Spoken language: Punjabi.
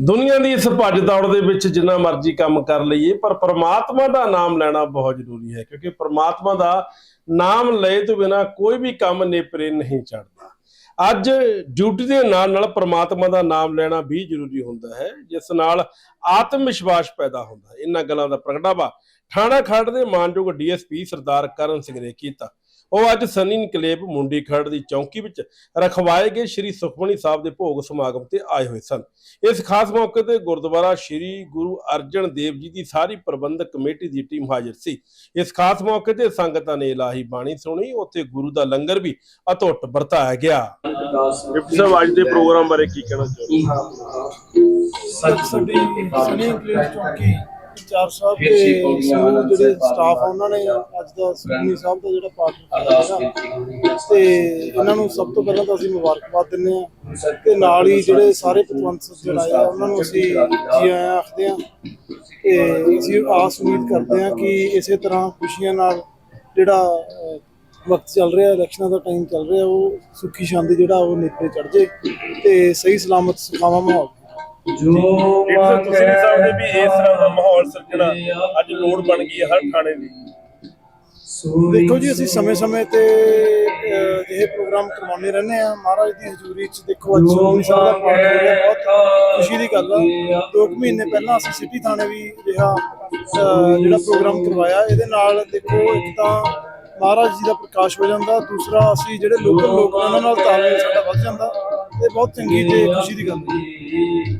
ਦੁਨੀਆ ਦੀ ਇਸ ਭੱਜ ਦੌੜ ਦੇ ਵਿੱਚ ਜਿੰਨਾ ਮਰਜ਼ੀ ਕੰਮ ਕਰ ਲਈਏ, ਪਰ ਪ੍ਰਮਾਤਮਾ ਦਾ ਨਾਮ ਲੈਣਾ ਬਹੁਤ ਜ਼ਰੂਰੀ ਹੈ, ਕਿਉਂਕਿ ਪਰਮਾਤਮਾ ਦਾ ਨਾਮ ਲਏ ਤੋਂ ਬਿਨਾ ਕੋਈ ਵੀ ਕੰਮ ਨੇਪਰੇ ਨਹੀਂ ਚੜਦਾ ਅੱਜ ਡਿਊਟੀ ਦੇ ਨਾਲ ਨਾਲ ਪ੍ਰਮਾਤਮਾ ਦਾ ਨਾਮ ਲੈਣਾ ਵੀ ਜ਼ਰੂਰੀ ਹੁੰਦਾ ਹੈ, ਜਿਸ ਨਾਲ ਆਤਮ ਵਿਸ਼ਵਾਸ ਪੈਦਾ ਹੁੰਦਾ ਹੈ। ਇਹਨਾਂ ਗੱਲਾਂ ਦਾ ਪ੍ਰਗਟਾਵਾ ਥਾਣਾ ਖੜ ਦੇ ਮਾਨਯੋਗ ਡੀਐਸਪੀ ਸਰਦਾਰ ਕਰਨ ਸਿੰਘ ਨੇ ਕੀਤਾ। ਉਹ ਅੱਜ ਸਨੀ ਇਨਕਲੇਵ ਮੁੰਡੀ ਖੜ ਦੀ ਚੌਂਕੀ ਵਿੱਚ ਰਖਵਾਏ ਗਏ ਸ੍ਰੀ ਸੁਖਮਣੀ ਸਾਹਿਬ ਦੇ ਭੋਗ ਸਮਾਗਮ ਤੇ ਆਏ ਹੋਏ ਸਨ। ਇਸ ਖਾਸ ਮੌਕੇ ਤੇ ਗੁਰਦੁਆਰਾ ਸ੍ਰੀ ਗੁਰੂ ਅਰਜਨ ਦੇਵ ਜੀ ਦੀ ਸਾਰੀ ਪ੍ਰਬੰਧਕ ਕਮੇਟੀ ਦੀ ਟੀਮ ਹਾਜ਼ਰ ਸੀ। ਇਸ ਖਾਸ ਮੌਕੇ ਤੇ ਸੰਗਤਾਂ ਨੇ ਇਲਾਹੀ ਬਾਣੀ ਸੁਣੀ। ਉੱਥੇ ਗੁਰੂ ਦਾ ਲੰਗਰ ਵੀ ਅਟੁੱਟ ਵਰਤਾਇਆ ਗਿਆ। ਡਿਪਟੀ ਸਾਹਿਬ ਅੱਜ ਦੇ ਪ੍ਰੋਗਰਾਮ ਬਾਰੇ ਕੀ ਕਹਿਣਾ ਚਾਹੁੰਦੇ ਅੱਜ ਸਾਡੀ ਸਨੀ ਇੰਕਲੇਵ ਚੌਂਕੀ ਚਾਰ ਸਾਹਿਬ ਦੇ ਸਮੂਹ ਜਿਹੜੇ ਸਟਾਫ ਉਹਨਾਂ ਨੇ ਅੱਜ ਦਾ ਸੁਖਮਨੀ ਸਾਹਿਬ ਦਾ ਜਿਹੜਾ ਪਾਠ ਕੀਤਾ ਤੇ ਇਹਨਾਂ ਨੂੰ ਸਭ ਤੋਂ ਪਹਿਲਾਂ ਤਾਂ ਅਸੀਂ ਮੁਬਾਰਕਬਾਦ ਦਿੰਦੇ ਆ ਤੇ ਨਾਲ ਹੀ ਜਿਹੜੇ ਸਾਰੇ ਪਤਵੰਤ ਆਏ ਆ ਉਹਨਾਂ ਨੂੰ ਅਸੀਂ ਜੀ ਆਇਆਂ ਆਖਦੇ ਆ ਤੇ ਅਸੀਂ ਆਸ ਉਮੀਦ ਕਰਦੇ ਆ ਕਿ ਇਸੇ ਤਰ੍ਹਾਂ ਖੁਸ਼ੀਆਂ ਨਾਲ ਜਿਹੜਾ ਵਕਤ ਚੱਲ ਰਿਹਾ ਇਲੈਕਸ਼ਨਾਂ ਦਾ ਟਾਈਮ ਚੱਲ ਰਿਹਾ ਉਹ ਸੁੱਖੀ ਸ਼ਾਂਤੀ ਜਿਹੜਾ ਉਹ ਨੇਪਰੇ ਚੜ ਜੇ ਤੇ ਸਹੀ ਸਲਾਮਤ ਸੁਖਾਵਾਂ ਮਾਹੌਲ। ਜੋ ਤੁਸੀਂ ਵੀ ਸਾਹਿਬ ਨੇ ਵੀ ਇਸ ਤਰ੍ਹਾਂ ਦਾ ਮਾਹੌਲ ਸਿਰਜਣਾ ਅੱਜ ਲੋੜ ਬਣ ਗਈ ਹੈ ਹਰ ਥਾਣੇ ਦੀ। ਦੇਖੋ ਜੀ ਅਸੀਂ ਸਮੇਂ-ਸਮੇਂ ਤੇ ਇਹ ਪ੍ਰੋਗਰਾਮ ਕਰਵਾਉਂਦੇ ਰਹਿੰਦੇ ਆ ਮਹਾਰਾਜ ਦੀ ਹਜ਼ੂਰੀ 'ਚ ਦੇਖੋ ਅੱਜ ਸਾਹਿਬ ਦਾ ਪਾਠ ਹੋ ਰਿਹਾ ਬਹੁਤ ਖੁਸ਼ੀ ਦੀ ਗੱਲ ਆ। ਦੋ ਕੁ ਮਹੀਨੇ ਪਹਿਲਾਂ ਅਸੀਂ ਸਿਟੀ ਥਾਣੇ ਵੀ ਰਿਹਾ ਜਿਹੜਾ ਪ੍ਰੋਗਰਾਮ ਕਰਵਾਇਆ। ਇਹਦੇ ਨਾਲ ਦੇਖੋ ਇੱਕ ਤਾਂ ਮਹਾਰਾਜ ਜੀ ਦਾ ਪ੍ਰਕਾਸ਼ ਹੋ ਜਾਂਦਾ ਦੂਸਰਾ ਅਸੀਂ ਜਿਹੜੇ ਲੋਕਲ ਲੋਕ ਉਹਨਾਂ ਨਾਲ ਤਾਲਮੇਲ ਸਾਡਾ ਵੱਧ ਜਾਂਦਾ। ਇਹ ਬਹੁਤ ਚੰਗੀ ਤੇ ਖੁਸ਼ੀ ਦੀ ਗੱਲ ਹੈ।